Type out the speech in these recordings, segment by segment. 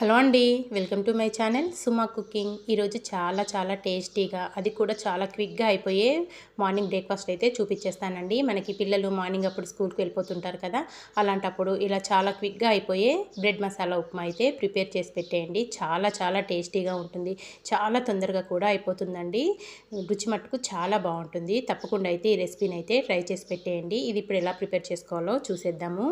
Hello అండి welcome to my channel Suma cooking. ఈరోజు చాలా చాలా టేస్టీగా అది కూడా చాలా క్విక్గా అయిపోయే మార్నింగ్ బ్రేక్ఫాస్ట్ అయితే చూపించేస్తానండి. మనకి పిల్లలు మార్నింగ్ అప్పుడు స్కూల్కి వెళ్ళిపోతుంటారు కదా అలాంటప్పుడు ఇలా చాలా క్విక్గా అయిపోయే బ్రెడ్ మసాలా ఉప్మా అయితే ప్రిపేర్ చేసి పెట్టేయండి. చాలా చాలా టేస్టీగా ఉంటుంది చాలా తొందరగా కూడా అయిపోతుందండి. రుచి మట్టుకు చాలా బాగుంటుంది. తప్పకుండా అయితే ఈ రెసిపీని అయితే ట్రై చేసి పెట్టేయండి. ఇది ఇప్పుడు ఎలా ప్రిపేర్ చేసుకోవాలో చూసేద్దాము.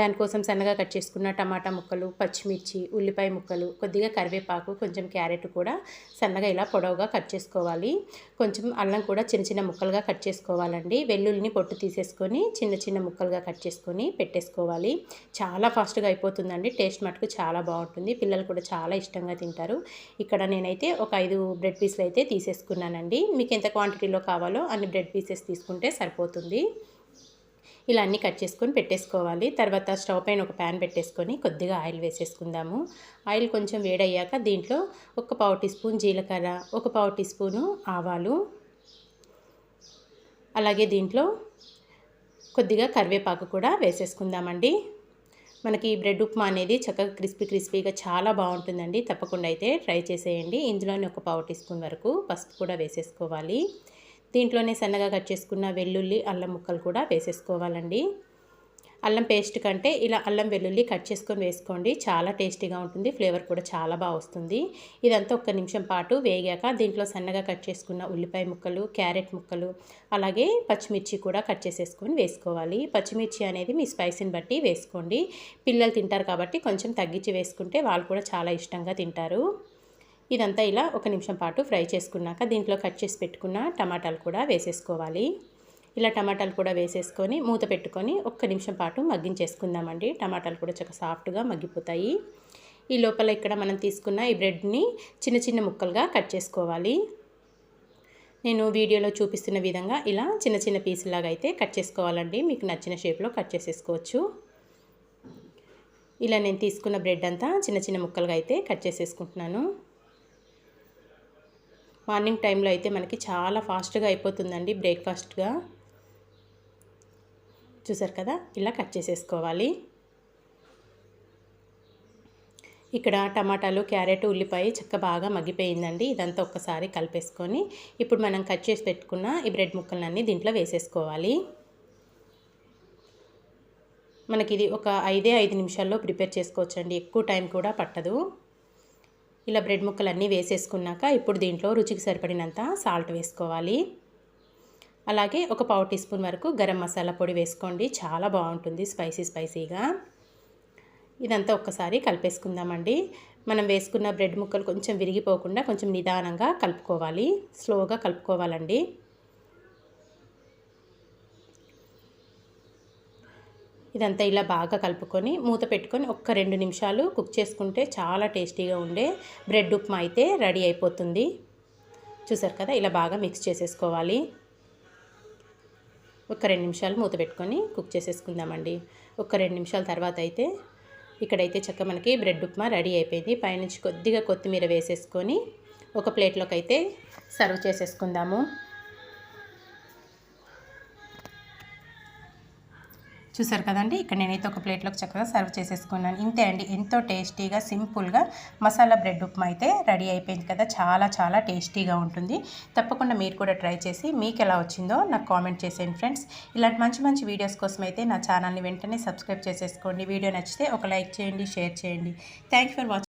దానికోసం సన్నగా కట్ చేసుకున్న టమాటా ముక్కలు పచ్చిమిర్చి ఉల్లిపాయ ముక్కలు కొద్దిగా కరివేపాకు కొంచెం క్యారెట్ కూడా సన్నగా ఇలా పొడవుగా కట్ చేసుకోవాలి. కొంచెం అల్లం కూడా చిన్న చిన్న ముక్కలుగా కట్ చేసుకోవాలండి. వెల్లుల్లిని పొట్టు తీసేసుకొని చిన్న చిన్న ముక్కలుగా కట్ చేసుకొని పెట్టేసుకోవాలి. చాలా ఫాస్ట్గా అయిపోతుందండి. టేస్ట్ మటుకు చాలా బాగుంటుంది. పిల్లలు కూడా చాలా ఇష్టంగా తింటారు. ఇక్కడ నేనైతే ఒక ఐదు బ్రెడ్ పీసులు అయితే తీసేసుకున్నానండి. మీకు ఎంత క్వాంటిటీలో కావాలో అన్ని బ్రెడ్ పీసెస్ తీసుకుంటే సరిపోతుంది. ఇలా అన్నీ కట్ చేసుకొని పెట్టేసుకోవాలి. తర్వాత స్టవ్ పైన ఒక ప్యాన్ పెట్టేసుకొని కొద్దిగా ఆయిల్ వేసేసుకుందాము. ఆయిల్ కొంచెం వేడయ్యాక దీంట్లో ఒక పావు టీ స్పూన్ జీలకర్ర ఒక పావు టీ స్పూను ఆవాలు అలాగే దీంట్లో కొద్దిగా కరివేపాకు కూడా వేసేసుకుందామండి. మనకి ఈ బ్రెడ్ ఉప్మా అనేది చక్కగా క్రిస్పీ క్రిస్పీగా చాలా బాగుంటుందండి. తప్పకుండా అయితే ట్రై చేసేయండి. ఇందులోనే ఒక పావు టీ స్పూన్ వరకు పసుపు కూడా వేసేసుకోవాలి. దీంట్లోనే సన్నగా కట్ చేసుకున్న వెల్లుల్లి అల్లం ముక్కలు కూడా వేసేసుకోవాలండి. అల్లం పేస్ట్ కంటే ఇలా అల్లం వెల్లుల్లి కట్ చేసుకొని వేసుకోండి. చాలా టేస్టీగా ఉంటుంది ఫ్లేవర్ కూడా చాలా బాగా వస్తుంది. ఇదంతా ఒక్క నిమిషం పాటు వేగాక దీంట్లో సన్నగా కట్ చేసుకున్న ఉల్లిపాయ ముక్కలు క్యారెట్ ముక్కలు అలాగే పచ్చిమిర్చి కూడా కట్ చేసేసుకొని వేసుకోవాలి. పచ్చిమిర్చి అనేది మీ స్పైసీని బట్టి వేసుకోండి. పిల్లలు తింటారు కాబట్టి కొంచెం తగ్గించి వేసుకుంటే వాళ్ళు కూడా చాలా ఇష్టంగా తింటారు. ఇదంతా ఇలా ఒక నిమిషం పాటు ఫ్రై చేసుకున్నాక దీంట్లో కట్ చేసి పెట్టుకున్న టమాటాలు కూడా వేసేసుకోవాలి. ఇలా టమాటాలు కూడా వేసేసుకొని మూత పెట్టుకొని ఒక్క నిమిషం పాటు మగ్గించేసుకుందామండి. టమాటాలు కూడా చక్కగా సాఫ్ట్గా మగ్గిపోతాయి. ఈ లోపల ఇక్కడ మనం తీసుకున్న ఈ బ్రెడ్ని చిన్న చిన్న ముక్కలుగా కట్ చేసుకోవాలి. నేను వీడియోలో చూపిస్తున్న విధంగా ఇలా చిన్న చిన్న పీసులాగా అయితే కట్ చేసుకోవాలండి. మీకు నచ్చిన షేప్లో కట్ చేసేసుకోవచ్చు. ఇలా నేను తీసుకున్న బ్రెడ్ అంతా చిన్న చిన్న ముక్కలుగా అయితే కట్ చేసేసుకుంటున్నాను. మార్నింగ్ టైంలో అయితే మనకి చాలా ఫాస్ట్గా అయిపోతుందండి బ్రేక్ఫాస్ట్గా. చూసారు కదా? ఇలా కట్ చేసేసుకోవాలి. ఇక్కడ టమాటాలు క్యారెట్ ఉల్లిపాయ చెక్క బాగా మగ్గిపోయిందండి. ఇదంతా ఒక్కసారి కలిపేసుకొని ఇప్పుడు మనం కట్ చేసి పెట్టుకున్న ఈ బ్రెడ్ ముక్కలన్నీ దీంట్లో వేసేసుకోవాలి. మనకి ఇది ఒక ఐదే ఐదు నిమిషాల్లో ప్రిపేర్ చేసుకోవచ్చండి. ఎక్కువ టైం కూడా పట్టదు. ఇలా బ్రెడ్ ముక్కలు అన్నీ వేసేసుకున్నాక ఇప్పుడు దీంట్లో రుచికి సరిపడినంత సాల్ట్ వేసుకోవాలి. అలాగే ఒక పావు టీ స్పూన్ వరకు గరం మసాలా పొడి వేసుకోండి. చాలా బాగుంటుంది స్పైసీ స్పైసీగా. ఇదంతా ఒక్కసారి కలిపేసుకుందామండి. మనం వేసుకున్న బ్రెడ్ ముక్కలు కొంచెం విరిగిపోకుండా కొంచెం నిదానంగా కలుపుకోవాలి. స్లోగా కలుపుకోవాలండి. ఇదంతా ఇలా బాగా కలుపుకొని మూత పెట్టుకొని ఒక్క రెండు నిమిషాలు కుక్ చేసుకుంటే చాలా టేస్టీగా ఉండే బ్రెడ్ ఉప్మా అయితే రెడీ అయిపోతుంది. చూసారు కదా ఇలా బాగా మిక్స్ చేసేసుకోవాలి. ఒక రెండు నిమిషాలు మూత పెట్టుకొని కుక్ చేసేసుకుందామండి. ఒక రెండు నిమిషాల తర్వాత అయితే ఇక్కడైతే చక్క మనకి బ్రెడ్ ఉప్మా రెడీ అయిపోయింది. పైనుంచి కొద్దిగా కొత్తిమీర వేసేసుకొని ఒక ప్లేట్లోకి అయితే సర్వ్ చేసేసుకుందాము. చూసారు కదండి? ఇక్కడ నేనైతే ఒక ప్లేట్లోకి చక్కగా సర్వ్ చేసేసుకున్నాను. ఇంతే అండి. ఎంతో టేస్టీగా సింపుల్గా మసాలా బ్రెడ్ ఉప్మా అయితే రెడీ అయిపోయింది కదా. చాలా చాలా టేస్టీగా ఉంటుంది. తప్పకుండా మీరు కూడా ట్రై చేసి మీకు ఎలా వచ్చిందో నాకు కామెంట్ చేసేయండి ఫ్రెండ్స్. ఇలాంటి మంచి మంచి వీడియోస్ కోసం అయితే నా ఛానల్ని వెంటనే సబ్స్క్రైబ్ చేసేసుకోండి. వీడియో నచ్చితే ఒక లైక్ చేయండి షేర్ చేయండి. Thank for watching